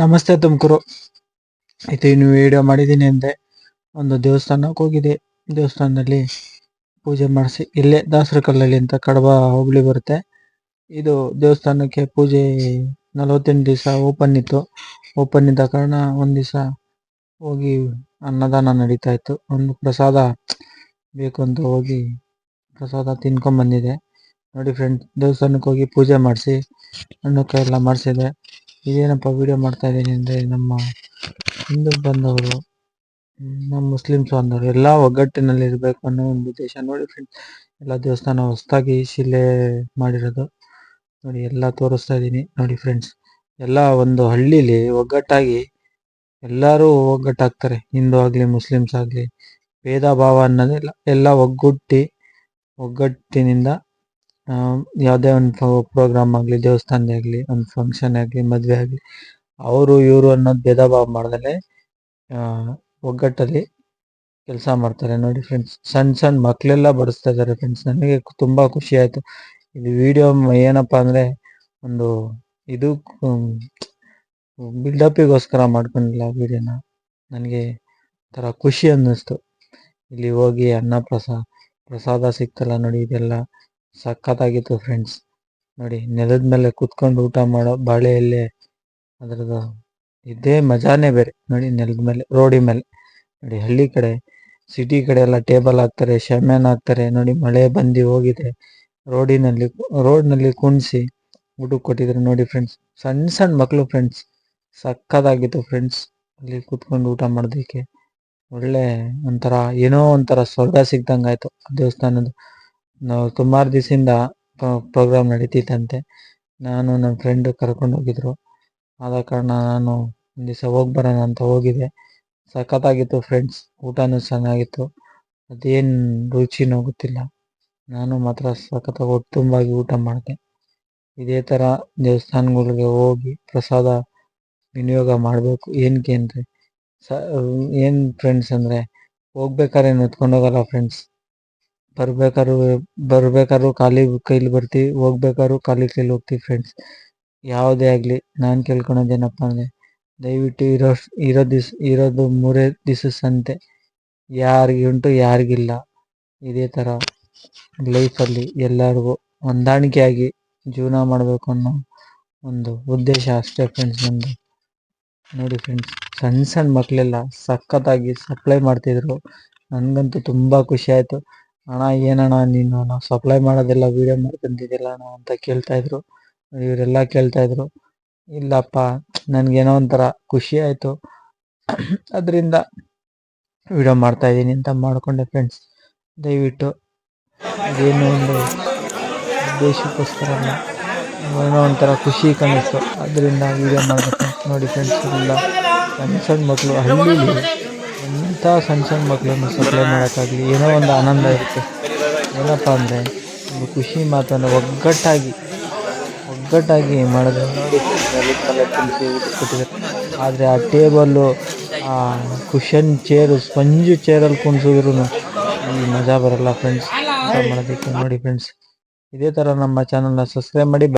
ನಮಸ್ತೆ ತುಮಕೂರು. ಇದು ಇನ್ನು ವಿಡಿಯೋ ಮಾಡಿದ್ದೀನಿ ಅಂದೆ. ಒಂದು ದೇವಸ್ಥಾನಕ್ಕೆ ಹೋಗಿದೆ. ದೇವಸ್ಥಾನದಲ್ಲಿ ಪೂಜೆ ಮಾಡಿಸಿ, ಇಲ್ಲೇ ದಾಸರ ಕಲ್ಲಲ್ಲಿ ಅಂತ ಕಡಬ ಹೋಬಳಿ ಬರುತ್ತೆ. ಇದು ದೇವಸ್ಥಾನಕ್ಕೆ ಪೂಜೆ ನಲವತ್ತೆಂಟು ದಿವಸ ಓಪನ್ ಇತ್ತು. ಓಪನ್ ಇದ್ದ ಕಾರಣ ಒಂದು ದಿವಸ ಹೋಗಿ ಅನ್ನದಾನ ನಡೀತಾ ಇತ್ತು. ಒಂದು ಪ್ರಸಾದ ಬೇಕು ಅಂತ ಹೋಗಿ ಪ್ರಸಾದ ತಿನ್ಕೊಂಡ್ ಬಂದಿದೆ. ನೋಡಿ ಫ್ರೆಂಡ್ ದೇವಸ್ಥಾನಕ್ಕೆ ಹೋಗಿ ಪೂಜೆ ಮಾಡಿಸಿ, ಹಣ್ಣು ಕಾಯಿ ಎಲ್ಲ ಮಾಡಿಸಿದೆ. ಇದೇನಪ್ಪ ವಿಡಿಯೋ ಮಾಡ್ತಾ ಇದ್ದೀನಿ ಅಂದರೆ ನಮ್ಮ ಹಿಂದೂ ಬಂದವರು, ನಮ್ಮ ಮುಸ್ಲಿಮ್ಸ್ ಬಂದವರು ಎಲ್ಲ ಒಗ್ಗಟ್ಟಿನಲ್ಲಿ ಇರಬೇಕು ಅನ್ನೋ ಒಂದು ಉದ್ದೇಶ. ನೋಡಿ ಫ್ರೆಂಡ್ಸ್ ಎಲ್ಲ ದೇವಸ್ಥಾನ ಹೊಸದಾಗಿ ಶಿಲೆ ಮಾಡಿರೋದು. ನೋಡಿ ಎಲ್ಲ ತೋರಿಸ್ತಾ ಇದ್ದೀನಿ. ನೋಡಿ ಫ್ರೆಂಡ್ಸ್ ಎಲ್ಲ ಒಂದು ಹಳ್ಳಿಲಿ ಒಗ್ಗಟ್ಟಾಗಿ ಎಲ್ಲರೂ ಒಗ್ಗಟ್ಟಾಗ್ತಾರೆ. ಹಿಂದೂ ಆಗಲಿ, ಮುಸ್ಲಿಮ್ಸ್ ಆಗಲಿ, ಭೇದ ಭಾವ ಅನ್ನೋದೆಲ್ಲ ಎಲ್ಲ ಒಗ್ಗುಟ್ಟಿ, ಒಗ್ಗಟ್ಟಿನಿಂದ ಯಾವುದೇ ಒಂದು ಪ್ರೋಗ್ರಾಮ್ ಆಗಲಿ ದೇವಸ್ಥಾನ ಆಗಲಿ, ಒಂದು ಫಂಕ್ಷನ್ ಆಗಲಿ, ಮದುವೆ ಆಗಲಿ, ಅವರು, ಇವರು ಅನ್ನೋದು ಭೇದ ಭಾವ ಮಾಡ್ದಲೆ ಒಗ್ಗಟ್ಟಲ್ಲಿ ಕೆಲಸ ಮಾಡ್ತಾರೆ. ನೋಡಿ ಫ್ರೆಂಡ್ಸ್ ಸಣ್ಣ ಸಣ್ಣ ಮಕ್ಕಳೆಲ್ಲ ಬಡಿಸ್ತಾ ಇದ್ದಾರೆ ಫ್ರೆಂಡ್ಸ್ ನನಗೆ ತುಂಬ ಖುಷಿ ಆಯಿತು. ಇದು ವಿಡಿಯೋ ಏನಪ್ಪ ಅಂದರೆ, ಒಂದು ಇದು ಬಿಲ್ಡಪ್ಪಿಗೋಸ್ಕರ ಮಾಡ್ಕೊಂಡಿಲ್ಲ ವಿಡಿಯೋನ ನನಗೆ ಥರ ಖುಷಿ ಅನ್ನಿಸ್ತು. ಇಲ್ಲಿ ಹೋಗಿ ಅನ್ನ ಪ್ರಸಾದ ಪ್ರಸಾದ ಸಿಕ್ತಲ್ಲ ನೋಡಿ ಇದೆಲ್ಲ. ಸಖತ್ತಾಗಿತ್ತು ಫ್ರೆಂಡ್ಸ್ ನೋಡಿ, ನೆಲದ ಮೇಲೆ ಕುತ್ಕೊಂಡು ಊಟ ಮಾಡೋ ಬಾಳೆ ಎಲೆ ಅದ್ರದ್ದು ಇದೇ ಮಜಾನೇ ಬೇರೆ. ನೋಡಿ, ನೆಲದ ಮೇಲೆ, ರೋಡಿ ಮೇಲೆ. ನೋಡಿ, ಹಳ್ಳಿ ಕಡೆ ಸಿಟಿ ಕಡೆ ಎಲ್ಲ ಟೇಬಲ್ ಹಾಕ್ತಾರೆ ಶಮ್ಯಾನ್ ಹಾಕ್ತಾರೆ. ನೋಡಿ, ಮಳೆ ಬಂದು ಹೋಗಿದೆ. ರೋಡಿನಲ್ಲಿ, ರೋಡ್ನಲ್ಲಿ ಕುಣಿಸಿ ಊಟಕ್ಕೆ ಕೊಟ್ಟಿದ್ರು ನೋಡಿ ಫ್ರೆಂಡ್ಸ್ ಸಣ್ಣ ಸಣ್ಣ ಮಕ್ಕಳು ಫ್ರೆಂಡ್ಸ್ ಸಕ್ಕದಾಗಿತ್ತು ಫ್ರೆಂಡ್ಸ್ ಅಲ್ಲಿ ಕುತ್ಕೊಂಡು ಊಟ ಮಾಡೋದಕ್ಕೆ ಒಳ್ಳೆ ಒಂಥರ, ಏನೋ ಒಂಥರ ಸ್ವರ್ಗ ಸಿಗ್ದಂಗೆ ಆಯಿತು ದೇವಸ್ಥಾನದ ನಾವು ಸುಮಾರು ದಿವಸದಿಂದ ಪ್ರೋಗ್ರಾಮ್ ನಡೀತಿತ್ತಂತೆ. ನಾನು ನನ್ನ ಫ್ರೆಂಡ್ ಕರ್ಕೊಂಡು ಹೋಗಿದ್ರು. ಆದ ಕಾರಣ ನಾನು ಒಂದು ದಿವಸ ಹೋಗಿ ಬರೋಣ ಅಂತ ಹೋಗಿದ್ದೆ. ಸಖತ್ತಾಗಿತ್ತು ಫ್ರೆಂಡ್ಸ್ ಊಟನೂ ಚೆನ್ನಾಗಿತ್ತು. ಅದೇನು ರುಚಿನೋ ಗೊತ್ತಿಲ್ಲ. ನಾನು ಮಾತ್ರ ಸಖತ್ತಾಗಿ ಹೊಟ್ಟೆ ತುಂಬಾಗಿ ಊಟ ಮಾಡಿದೆ. ಇದೇ ಥರ ದೇವಸ್ಥಾನಗಳಿಗೆ ಹೋಗಿ ಪ್ರಸಾದ ವಿನಿಯೋಗ ಮಾಡಬೇಕು. ಏನಕ್ಕೆ ಅಂದರೆ ಸ, ಏನು ಫ್ರೆಂಡ್ಸ್ ಅಂದರೆ ಹೋಗ್ಬೇಕಾದ್ರೆ ಎತ್ಕೊಂಡು ಹೋಗಲ್ಲ ಫ್ರೆಂಡ್ಸ್ ಬರ್ಬೇಕಾದ್ರು ಬರ್ಬೇಕಾದ್ರು ಖಾಲಿ ಕೈಲಿ ಬರ್ತೀವಿ ಹೋಗ್ಬೇಕಾದ್ರು ಖಾಲಿ ಕೈಲಿ ಹೋಗ್ತೀವಿ ಫ್ರೆಂಡ್ಸ್ ಯಾವುದೇ ಆಗಲಿ, ನಾನು ಕೇಳ್ಕೊಳೋದೇನಪ್ಪ ಅಂದರೆ, ದಯವಿಟ್ಟು ಇರೋ ಇರೋ ದಿವ್ಸ, ಇರೋದು ಮೂರೇ ದಿವಸ ಸಂತೆ ಯಾರಿಗೆ ಉಂಟು, ಯಾರಿಗಿಲ್ಲ. ಇದೇ ಥರ ಲೈಫಲ್ಲಿ ಎಲ್ಲರಿಗೂ ಹೊಂದಾಣಿಕೆಯಾಗಿ ಜೀವನ ಮಾಡಬೇಕು ಅನ್ನೋ ಒಂದು ಉದ್ದೇಶ ಅಷ್ಟೇ ಫ್ರೆಂಡ್ಸ್ ನಂದು ನೋಡಿ ಫ್ರೆಂಡ್ಸ್ ಸಣ್ಣ ಸಣ್ಣ ಮಕ್ಕಳೆಲ್ಲ ಸಖತ್ತಾಗಿ ಸಪ್ಲೈ ಮಾಡ್ತಿದ್ರು. ನನಗಂತೂ ತುಂಬ ಖುಷಿ ಆಯಿತು. ಅಣ್ಣ, ಏನಣ್ಣ ನೀನು? ನಾವು ಸಪ್ಲೈ ಮಾಡೋದೆಲ್ಲ ವೀಡಿಯೋ ಮಾಡ್ಕೊಂತಿದ್ದಿಲ್ಲ ಅಣ್ಣ ಅಂತ ಕೇಳ್ತಾ ಇದ್ರು. ಇವರೆಲ್ಲ ಕೇಳ್ತಾಯಿದ್ರು ಇಲ್ಲಪ್ಪ, ನನಗೇನೋ ಒಂಥರ ಖುಷಿ ಆಯಿತು. ಅದರಿಂದ ವಿಡಿಯೋ ಮಾಡ್ತಾ ಇದ್ದೀನಿ ಅಂತ ಮಾಡಿಕೊಂಡೆ ಫ್ರೆಂಡ್ಸ್ ದಯವಿಟ್ಟು ಅದೇನೋ ಒಂದು ಉದ್ದೇಶಕ್ಕೋಸ್ಕರ ಏನೋ ಒಂಥರ ಖುಷಿ ಕಾಣಿಸ್ತು ಅದರಿಂದ ವಿಡಿಯೋ ಮಾಡಬೇಕು ನೋಡಿ ಫ್ರೆಂಡ್ಸ್ ಎಲ್ಲ. ಸಣ್ಣ ಸಣ್ಣ ಮಕ್ಕಳು ಹಳ್ಳಿಲಿ ಎಂಥ ಸಣ್ಣ ಸಣ್ಣ ಮಕ್ಕಳನ್ನು ಸಪ್ಲೈ ಮಾಡೋಕ್ಕಾಗಲಿ ಏನೋ ಒಂದು ಆನಂದ ಇರುತ್ತೆ. ಏನಪ್ಪ ಅಂದರೆ, ಒಂದು ಖುಷಿ ಮಾತನ್ನು ಒಗ್ಗಟ್ಟಾಗಿ ಒಗ್ಗಟ್ಟಾಗಿ ಮಾಡಿದ್ರೆ ಆದರೆ ಆ ಟೇಬಲ್ಲು, ಆ ಕುಷನ್ ಚೇರು ಸ್ಪಂಜು ಚೇರಲ್ಲಿ ಕುಣಿಸಿದ್ರು ಮಜಾ ಬರಲ್ಲ ಫ್ರೆಂಡ್ಸ್ ಮಾಡೋದಕ್ಕೆ ನೋಡಿ ಫ್ರೆಂಡ್ಸ್ ಇದೇ ಥರ ನಮ್ಮ ಚಾನಲ್ನ ಸಬ್ಸ್ಕ್ರೈಬ್ ಮಾಡಿ